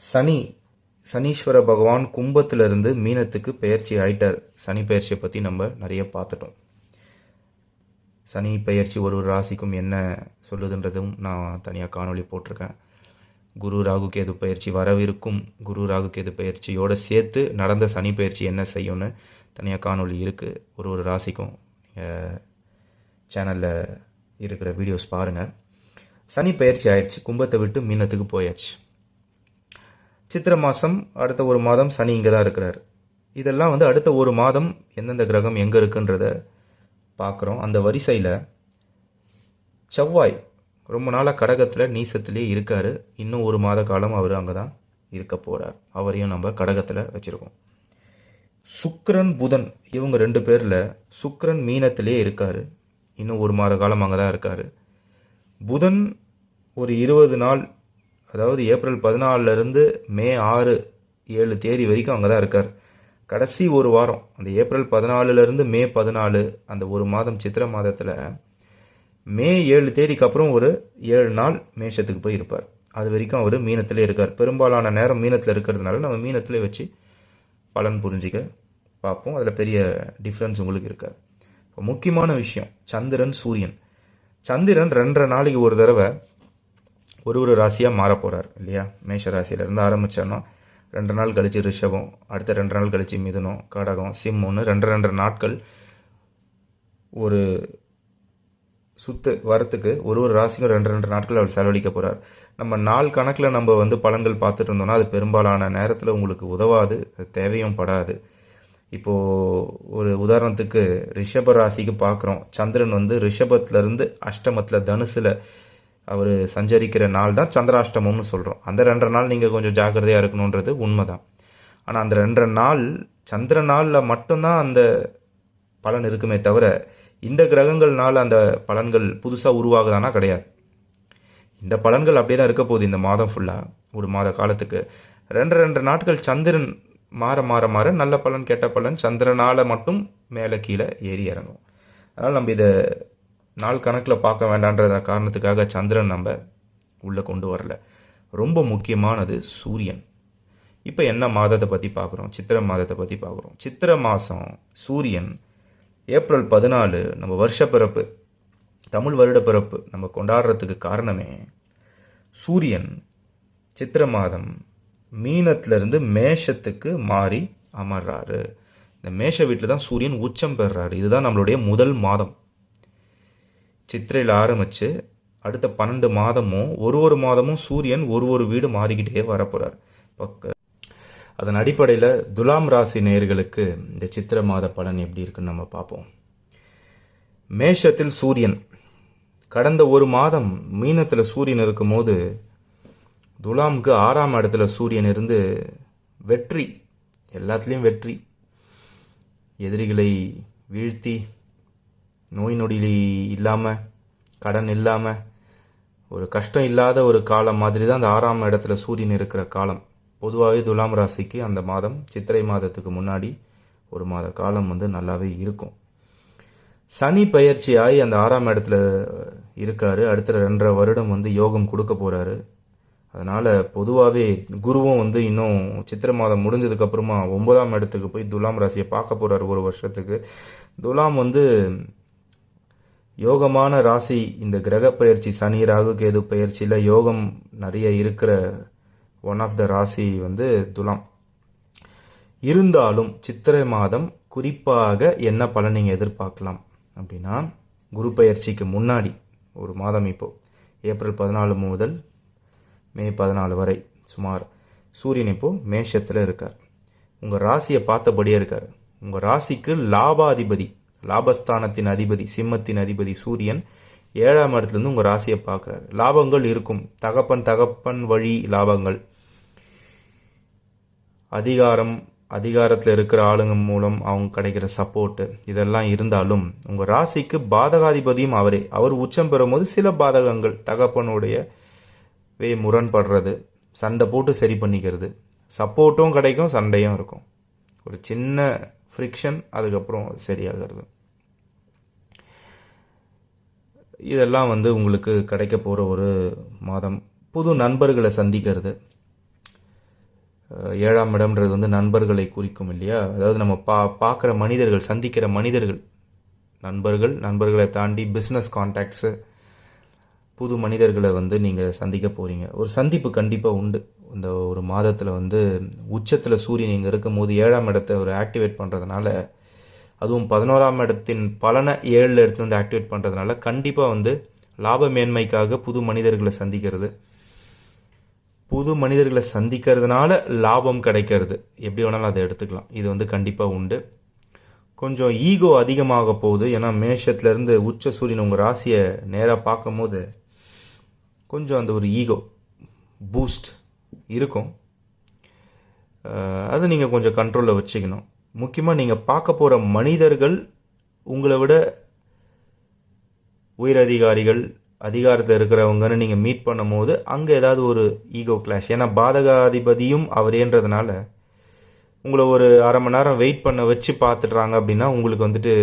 சனி சனீஸ்வர பகவான் கும்பத்திலிருந்து மீனத்துக்கு பெயர்ச்சி ஆயிட்டார். சனி பெயர்ச்சியை பற்றி நம்ம நிறைய பார்த்துட்டோம். சனி பெயர்ச்சி ஒரு ஒரு ராசிக்கும் என்ன சொல்லுதுன்றதும் நான் தனியாக காணொளி போட்டிருக்கேன். குரு ராகு கேது பயிற்சி வரவிருக்கும் குரு ராகு கேது பயிற்சியோடு சேர்த்து நடந்த சனி பயிற்சி என்ன செய்யும்னு தனியாக காணொளி இருக்குது ஒரு ஒரு ராசிக்கும் சேனலில் இருக்கிற வீடியோஸ் பாருங்கள் சனி பயிற்சி ஆயிடுச்சு. கும்பத்தை விட்டு மீனத்துக்கு போயாச்சு. சித்திரை மாதம் அடுத்த ஒரு மாதம் சனி இங்கே தான் இருக்கிறார். இதெல்லாம் வந்து அடுத்த ஒரு மாதம் எந்தெந்த கிரகம் எங்கே இருக்குன்றத பார்க்குறோம். அந்த வரிசையில் செவ்வாய் ரொம்ப நாளாக கடகத்தில் நீசத்துலேயே இருக்கார். இன்னும் ஒரு மாத காலம் அவர் அங்கே தான் இருக்க போகிறார் அவரையும் நம்ம கடகத்தில் வச்சுருக்கோம். சுக்கரன் புதன் இவங்க ரெண்டு பேரில் சுக்கரன் மீனத்திலே இருக்கார். இன்னும் ஒரு மாத காலம் அங்கே தான் இருக்கார். புதன் ஒரு இருபது நாள் அதாவது ஏப்ரல் பதினாலிருந்து மே ஆறு ஏழு தேதி வரைக்கும் அங்கே தான் இருக்கார். கடைசி ஒரு வாரம் அந்த ஏப்ரல் பதினாலுலேருந்து மே பதினாலு அந்த ஒரு மாதம் சித்திரை மாதத்தில் மே ஏழு தேதிக்கு அப்புறம் ஒரு ஏழு நாள் மேஷத்துக்கு போய் இருப்பார். அது வரைக்கும் அவர் மீனத்திலே இருக்கார். பெரும்பாலான நேரம் மீனத்தில் இருக்கிறதுனால நம்ம மீனத்திலே வச்சு பலன் புரிஞ்சிக்க பார்ப்போம். அதில் பெரிய டிஃப்ரென்ஸ் உங்களுக்கு இருக்காது. இப்போ முக்கியமான விஷயம் சந்திரன் சூரியன். சந்திரன் ரெண்டரை நாளைக்கு ஒரு தடவை ஒரு ஒரு ராசியாக மாற போகிறார் இல்லையா? மேஷ ராசியிலேருந்து ஆரம்பித்தோன்னா ரெண்டு நாள் கழித்து ரிஷபம் அடுத்த ரெண்டு நாள் கழித்து மிதுனம் கடகம் சிம்மம்னு ரெண்டு ரெண்டு நாட்கள் ஒரு சுத்து வரத்துக்கு ஒரு ஒரு ராசிக்கும் ரெண்டு ரெண்டு நாட்கள் அவர் செலவழிக்க போகிறார் நம்ம நாள் கணக்கில் நம்ம வந்து பலன்கள் பார்த்துட்டு இருந்தோம்னா அது பெரும்பாலான நேரத்தில் உங்களுக்கு உதவாது அது தேவையும் படாது. இப்போது ஒரு உதாரணத்துக்கு ரிஷப ராசிக்கு பார்க்குறோம். சந்திரன் வந்து ரிஷபத்துலேருந்து அஷ்டமத்தில் தனுசில் அவர் சஞ்சரிக்கிற நாள் தான் சந்திராஷ்டமம்னு சொல்கிறோம் அந்த ரெண்டரை நாள் நீங்கள் கொஞ்சம் ஜாக்கிரதையாக இருக்கணுன்றது உண்மை தான் ஆனால் அந்த ரெண்டரை நாள் சந்திர நாளில் மட்டும்தான் அந்த பலன் இருக்குமே தவிர இந்த கிரகங்கள்னால அந்த பலன்கள் புதுசாக உருவாகுதானா கிடையாது. இந்த பலன்கள் அப்படியே தான் இருக்க போகுது இந்த மாதம் ஃபுல்லாக ஒரு மாத காலத்துக்கு. ரெண்டு ரெண்டு நாட்கள் சந்திரன் மாற மாற மாற நல்ல பலன் கெட்ட பலன் சந்திரனால் மட்டும் மேலே கீழே ஏறி இறங்கும். அதனால் நம்ம இதை நாள் கணக்கில் பார்க்க வேண்டான்ற காரணத்துக்காக சந்திரன் நம்ம உள்ளே கொண்டு வரல. ரொம்ப முக்கியமானது சூரியன். இப்போ என்ன மாதத்தை பற்றி பார்க்குறோம்? சித்திரை மாதத்தை பற்றி பார்க்குறோம். சித்திரை மாதம் சூரியன் ஏப்ரல் பதினாலு நம்ம வருஷ பிறப்பு தமிழ் வருட பிறப்பு நம்ம கொண்டாடுறதுக்கு காரணமே சூரியன். சித்திரை மாதம் மீனத்திலிருந்து மேஷத்துக்கு மாறி அமர்றாரு. இந்த மேஷ வீட்டில் தான் சூரியன் உச்சம் பெறுறாரு. இதுதான் நம்மளுடைய முதல் மாதம். சித்திரையில் ஆரம்பித்து அடுத்த பன்னெண்டு மாதமும் ஒரு ஒரு மாதமும் சூரியன் ஒரு ஒரு வீடு மாறிக்கிட்டே வரப்போகிறார் இப்போ அதன் அடிப்படையில் துலாம் ராசி நேயர்களுக்கு இந்த சித்திரை மாத பலன் எப்படி இருக்குன்னு நம்ம பார்ப்போம். மேஷத்தில் சூரியன். கடந்த ஒரு மாதம் மீனத்தில் சூரியன் இருக்கும்போது துலாமுக்கு ஆறாம் இடத்துல சூரியன் இருந்து வெற்றி. எல்லாத்துலேயும் வெற்றி. எதிரிகளை வீழ்த்தி நோய் நொடி இல்லாமல் கடன் இல்லாமல் ஒரு கஷ்டம் இல்லாத ஒரு காலம் மாதிரி தான் அந்த ஆறாம் இடத்துல சூரியன் இருக்கிற காலம். பொதுவாகவே துலாம் ராசிக்கு அந்த மாதம் சித்திரை மாதத்துக்கு முன்னாடி ஒரு மாத காலம் வந்து நல்லாவே இருக்கும். சனி பயிற்சியாகி அந்த ஆறாம் இடத்துல இருக்கார். அடுத்த ரெண்டரை வருடம் வந்து யோகம் கொடுக்க போகிறாரு அதனால் பொதுவாகவே குருவும் வந்து இன்னும் சித்திரை மாதம் முடிஞ்சதுக்கப்புறமா ஒன்பதாம் இடத்துக்கு போய் துலாம் ராசியை பார்க்க போகிறாரு ஒரு வருஷத்துக்கு. துலாம் வந்து யோகமான ராசி இந்த கிரக பயிற்சி சனி ராகு கேது பயிற்சியில் யோகம் நிறைய இருக்கிற ஒன் ஆஃப் த ராசி வந்து துலாம். இருந்தாலும் சித்திரை மாதம் குறிப்பாக என்ன பலன் நீங்கள் எதிர்பார்க்கலாம் அப்படின்னா குரு பயிற்சிக்கு முன்னாடி ஒரு மாதம் இப்போது ஏப்ரல் பதினாலு முதல் மே பதினாலு வரை சுமார் சூரியன் இப்போது மேஷத்தில் இருக்கார். உங்கள் ராசியை பார்த்தபடியே இருக்கார். உங்கள் ராசிக்கு லாபாதிபதி லாபஸ்தானத்தின் அதிபதி சிம்மத்தின் அதிபதி சூரியன் ஏழாம் இடத்துலேருந்து உங்கள் ராசியை பார்க்குறாரு. லாபங்கள் இருக்கும். தகப்பன் தகப்பன் வழி லாபங்கள். அதிகாரம் அதிகாரத்தில் இருக்கிற ஆளுங்க மூலம் அவங்க கிடைக்கிற சப்போர்ட்டு இதெல்லாம் இருந்தாலும் உங்கள் ராசிக்கு பாதகாதிபதியும் அவரே. அவர் உச்சம் பெறும்போது சில பாதகங்கள் தகப்பனுடைய வே முரண்படுறது சண்டை போட்டு சரி பண்ணிக்கிறது. சப்போர்ட்டும் கிடைக்கும் சண்டையும் இருக்கும். ஒரு சின்ன ஃப்ரிக்ஷன் அதுக்கப்புறம் சரியாகிறது. இதெல்லாம் வந்து உங்களுக்கு கிடைக்க போகிற ஒரு மாதம். புது நண்பர்களை சந்திக்கிறது. ஏழாம் இடம்ன்றது வந்து நண்பர்களை குறிக்கும் இல்லையா? அதாவது நம்ம பா பார்க்குற மனிதர்கள் சந்திக்கிற மனிதர்கள். நண்பர்கள் நண்பர்களை தாண்டி பிஸ்னஸ் கான்டாக்ட்ஸு புது மனிதர்களை வந்து நீங்கள் சந்திக்க போகிறீங்க ஒரு சந்திப்பு கண்டிப்பாக உண்டு. இந்த ஒரு மாதத்தில் வந்து உச்சத்தில் சூரியன் இங்கே இருக்கும்போது ஏழாம் இடத்தை ஒரு ஆக்டிவேட் பண்ணுறதுனால அதுவும் பதினோராம் இடத்தின் பலனை ஏழில் எடுத்து வந்து ஆக்டிவேட் பண்ணுறதுனால கண்டிப்பாக வந்து லாப மேன்மைக்காக புது மனிதர்களை சந்திக்கிறது. புது மனிதர்களை சந்திக்கிறதுனால லாபம் கிடைக்கிறது. எப்படி வேணாலும் அதை எடுத்துக்கலாம். இது வந்து கண்டிப்பாக உண்டு. கொஞ்சம் ஈகோ அதிகமாக போகுது. ஏன்னா மேஷத்துலேருந்து உச்ச சூரியன் உங்கள் ராசியை நேராக பார்க்கும்போது கொஞ்சம் அந்த ஒரு ஈகோ பூஸ்ட் இருக்கும். அதை அது நீங்கள் கொஞ்சம் கண்ட்ரோலில் வச்சுக்கணும். முக்கியமாக நீங்கள் பார்க்க போகிற மனிதர்கள் உங்களை விட உயரதிகாரிகள் அதிகாரத்தில் இருக்கிறவங்கன்னு நீங்கள் மீட் பண்ணும்போது அங்கே ஏதாவது ஒரு ஈகோ கிளாஷ் ஏன்னா பாதகாதிபதியும் அவரேன்றதுனால உங்களை ஒரு அரை மணி நேரம் வெயிட் பண்ண வச்சு பார்த்துட்றாங்க அப்படின்னா உங்களுக்கு வந்துட்டு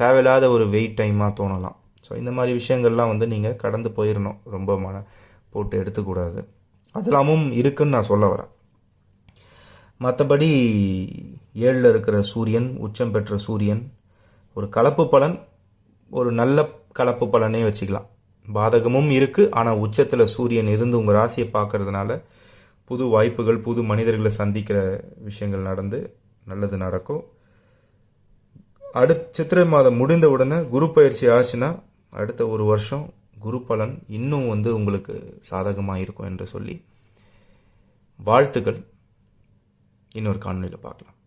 தேவையில்லாத ஒரு வெயிட் டைமாக தோணலாம். ஸோ இந்த மாதிரி விஷயங்கள்லாம் வந்து நீங்கள் கடந்து போயிடணும். ரொம்ப மன போட்டு எடுத்துக்கூடாது. அதெல்லாமும் இருக்குன்னு நான் சொல்ல வரேன். மற்றபடி ஏழில் இருக்கிற சூரியன் உச்சம் பெற்ற சூரியன் ஒரு கலப்பு பலன் ஒரு நல்ல கலப்பு பலனே வச்சுக்கலாம். பாதகமும் இருக்குது ஆனால் உச்சத்தில் சூரியன் இருந்து உங்கள் ராசியை பார்க்கறதுனால புது வாய்ப்புகள் புது மனிதர்களை சந்திக்கிற விஷயங்கள் நடந்து நல்லது நடக்கும். அடுத்த சித்திரை மாதம் முடிந்த உடனே குரு பயிற்சி ஆச்சுன்னா அடுத்த ஒரு வருஷம் குரு பலன் இன்னும் வந்து உங்களுக்கு சாதகமாக இருக்கும் என்று சொல்லி வாழ்த்துக்கள். இன்னொரு காணொலியில் பார்க்கலாம்.